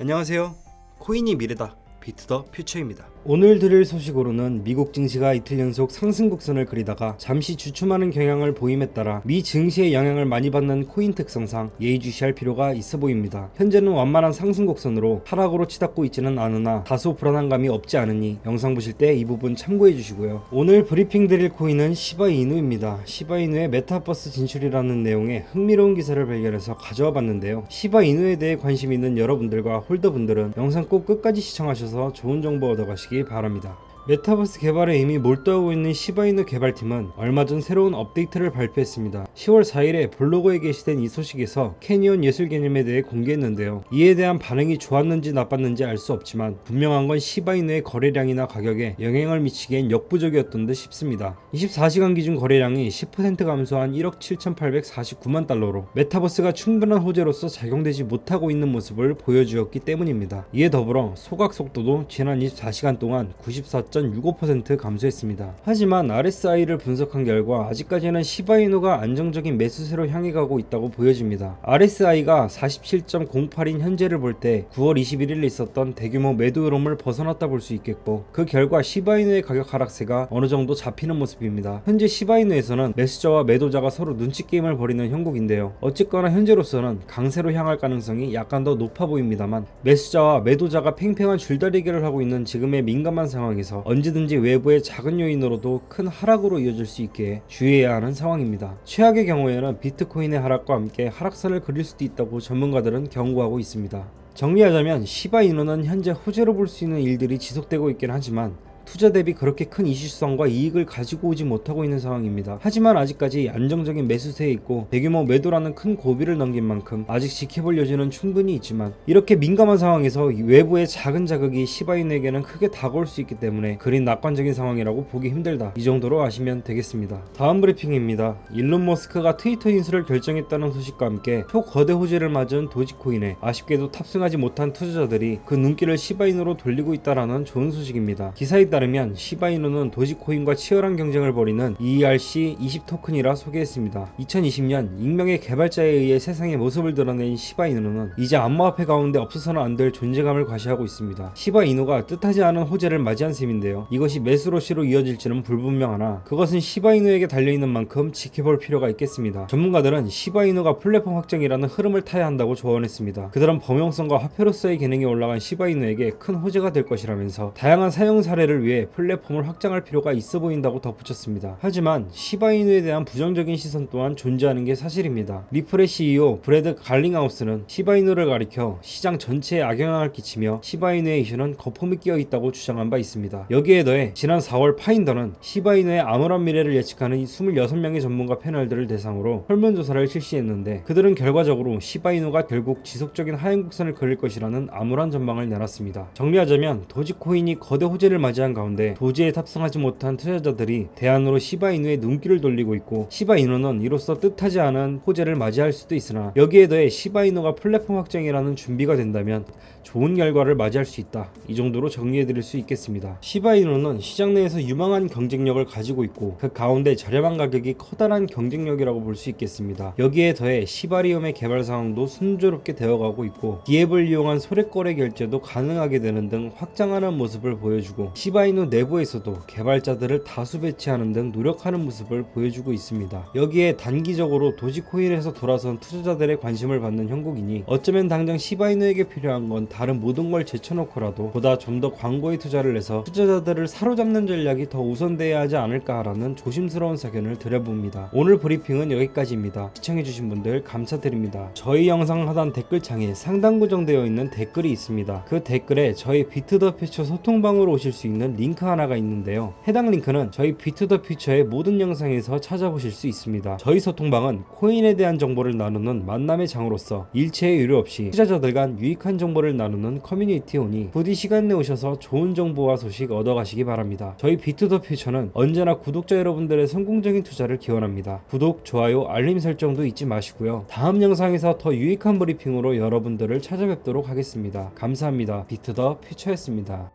안녕하세요. 코인이 미래다. 비트 더 퓨처입니다. 오늘 드릴 소식으로는 미국 증시가 이틀 연속 상승 곡선을 그리다가 잠시 주춤하는 경향을 보임에 따라 미 증시의 영향을 많이 받는 코인 특성상 예의주시할 필요가 있어 보입니다. 현재는 완만한 상승 곡선으로 하락으로 치닫고 있지는 않으나 다소 불안한 감이 없지 않으니 영상 보실 때 이 부분 참고해 주시고요. 오늘 브리핑 드릴 코인은 시바이누입니다. 시바이누의 메타버스 진출이라는 내용의 흥미로운 기사를 발견해서 가져와 봤는데요. 시바이누에 대해 관심 있는 여러분들과 홀더분들은 영상 꼭 끝까지 시청하셔서 좋은 정보 얻어가시기 바랍니다. 메타버스 개발에 이미 몰두하고 있는 시바이누 개발팀은 얼마 전 새로운 업데이트를 발표했습니다. 10월 4일에 블로그에 게시된 이 소식에서 캐니온 예술 개념에 대해 공개했는데요. 이에 대한 반응이 좋았는지 나빴는지 알 수 없지만 분명한 건 시바이누의 거래량이나 가격에 영향을 미치기엔 역부족이었던 듯 싶습니다. 24시간 기준 거래량이 10% 감소한 1억 7,849만 달러로 메타버스가 충분한 호재로서 작용되지 못하고 있는 모습을 보여주었기 때문입니다. 이에 더불어 소각 속도도 지난 24시간 동안 94.65% 감소했습니다. 하지만 RSI를 분석한 결과 아직까지는 시바이누가 안정적인 매수세로 향해 가고 있다고 보여집니다. RSI가 47.08인 현재를 볼 때 9월 21일에 있었던 대규모 매도 흐름을 벗어났다 볼 수 있겠고 그 결과 시바이누의 가격 하락세가 어느 정도 잡히는 모습입니다. 현재 시바이누에서는 매수자와 매도자가 서로 눈치 게임을 벌이는 형국인데요. 어쨌거나 현재로서는 강세로 향할 가능성이 약간 더 높아 보입니다만 매수자와 매도자가 팽팽한 줄다리기를 하고 있는 지금의 민감한 상황에서 언제든지 외부의 작은 요인으로도 큰 하락으로 이어질 수 있게 주의해야 하는 상황입니다. 최악의 경우에는 비트코인의 하락과 함께 하락선을 그릴 수도 있다고 전문가들은 경고하고 있습니다. 정리하자면 시바이누는 현재 호재로 볼 수 있는 일들이 지속되고 있긴 하지만 투자 대비 그렇게 큰 이슈성과 이익을 가지고 오지 못하고 있는 상황입니다. 하지만 아직까지 안정적인 매수세에 있고 대규모 매도라는 큰 고비를 넘긴 만큼 아직 지켜볼 여지는 충분히 있지만 이렇게 민감한 상황에서 이 외부의 작은 자극이 시바인에게는 크게 다가올 수 있기 때문에 그린 낙관적인 상황이라고 보기 힘들다. 이 정도로 아시면 되겠습니다. 다음 브리핑입니다. 일론 머스크가 트위터 인수를 결정했다는 소식과 함께 초거대 호재를 맞은 도지코인에 아쉽게도 탑승하지 못한 투자자들이 그 눈길을 시바인으로 돌리고 있다라는 좋은 소식입니다. 기사에 따 르면 시바이누는 도지코인과 치열한 경쟁을 벌이는 ERC20 토큰이라 소개했습니다. 2020년 익명의 개발자에 의해 세상의 모습을 드러낸 시바이누는 이제 암호화폐 가운데 없어서는 안 될 존재감을 과시하고 있습니다. 시바이누가 뜻하지 않은 호재를 맞이한 셈인데요. 이것이 매수로시로 이어질지는 불분명하나 그것은 시바이누에게 달려있는 만큼 지켜볼 필요가 있겠습니다. 전문가들은 시바이누가 플랫폼 확정이라는 흐름을 타야 한다고 조언했습니다. 그들은 범용성과 화폐로서의 기능이 올라간 시바이누에게 큰 호재가 될 것이라면서 다양한 사용 사례를 위해 플랫폼을 확장할 필요가 있어 보인다고 덧붙였습니다. 하지만 시바이누에 대한 부정적인 시선 또한 존재하는 게 사실입니다. 리플의 CEO 브래드 갈링하우스는 시바이누를 가리켜 시장 전체에 악영향을 끼치며 시바이누의 이슈는 거품이 끼어 있다고 주장한 바 있습니다. 여기에 더해 지난 4월 파인더는 시바이누의 암울한 미래를 예측하는 26명의 전문가 패널들을 대상으로 설문조사를 실시했는데 그들은 결과적으로 시바이누가 결국 지속적인 하행 곡선을 그릴 것이라는 암울한 전망을 내놨습니다. 정리하자면 도지코인이 거대 호재를 맞이한 가운데 도지에 탑승하지 못한 투자자들이 대안으로 시바이누의 눈길을 돌리고 있고 시바이누는 이로써 뜻하지 않은 호재를 맞이할 수도 있으나 여기에 더해 시바이누가 플랫폼 확정이라는 준비가 된다면 좋은 결과를 맞이할 수 있다. 이 정도로 정리해드릴 수 있겠습니다. 시바이누는 시장 내에서 유망한 경쟁력을 가지고 있고 그 가운데 저렴한 가격이 커다란 경쟁력이라고 볼 수 있겠습니다. 여기에 더해 시바리움의 개발 상황도 순조롭게 되어가고 있고 기앱을 이용한 소액 거래 결제도 가능하게 되는 등 확장하는 모습을 보여주고 시바 이누 내부에서도 개발자들을 다수 배치하는 등 노력하는 모습을 보여주고 있습니다. 여기에 단기적으로 도지코인에서 돌아선 투자자들의 관심을 받는 형국이니 어쩌면 당장 시바이누에게 필요한 건 다른 모든 걸 제쳐놓고라도 보다 좀 더 광고에 투자를 해서 투자자들을 사로잡는 전략이 더 우선돼야 하지 않을까라는 조심스러운 사견을 드려봅니다. 오늘 브리핑은 여기까지입니다. 시청해주신 분들 감사드립니다. 저희 영상 하단 댓글창에 상단 고정되어 있는 댓글이 있습니다. 그 댓글에 저희 비트 더 퓨처 소통방으로 오실 수 있는 링크 하나가 있는데요. 해당 링크는 저희 비트 더 퓨처의 모든 영상에서 찾아보실 수 있습니다. 저희 소통방은 코인에 대한 정보를 나누는 만남의 장으로서 일체의 유료 없이 투자자들 간 유익한 정보를 나누는 커뮤니티오니 부디 시간 내 오셔서 좋은 정보와 소식 얻어가시기 바랍니다. 저희 비트 더 퓨처는 언제나 구독자 여러분들의 성공적인 투자를 기원합니다. 구독, 좋아요, 알림 설정도 잊지 마시고요. 다음 영상에서 더 유익한 브리핑으로 여러분들을 찾아뵙도록 하겠습니다. 감사합니다. 비트 더 퓨처였습니다.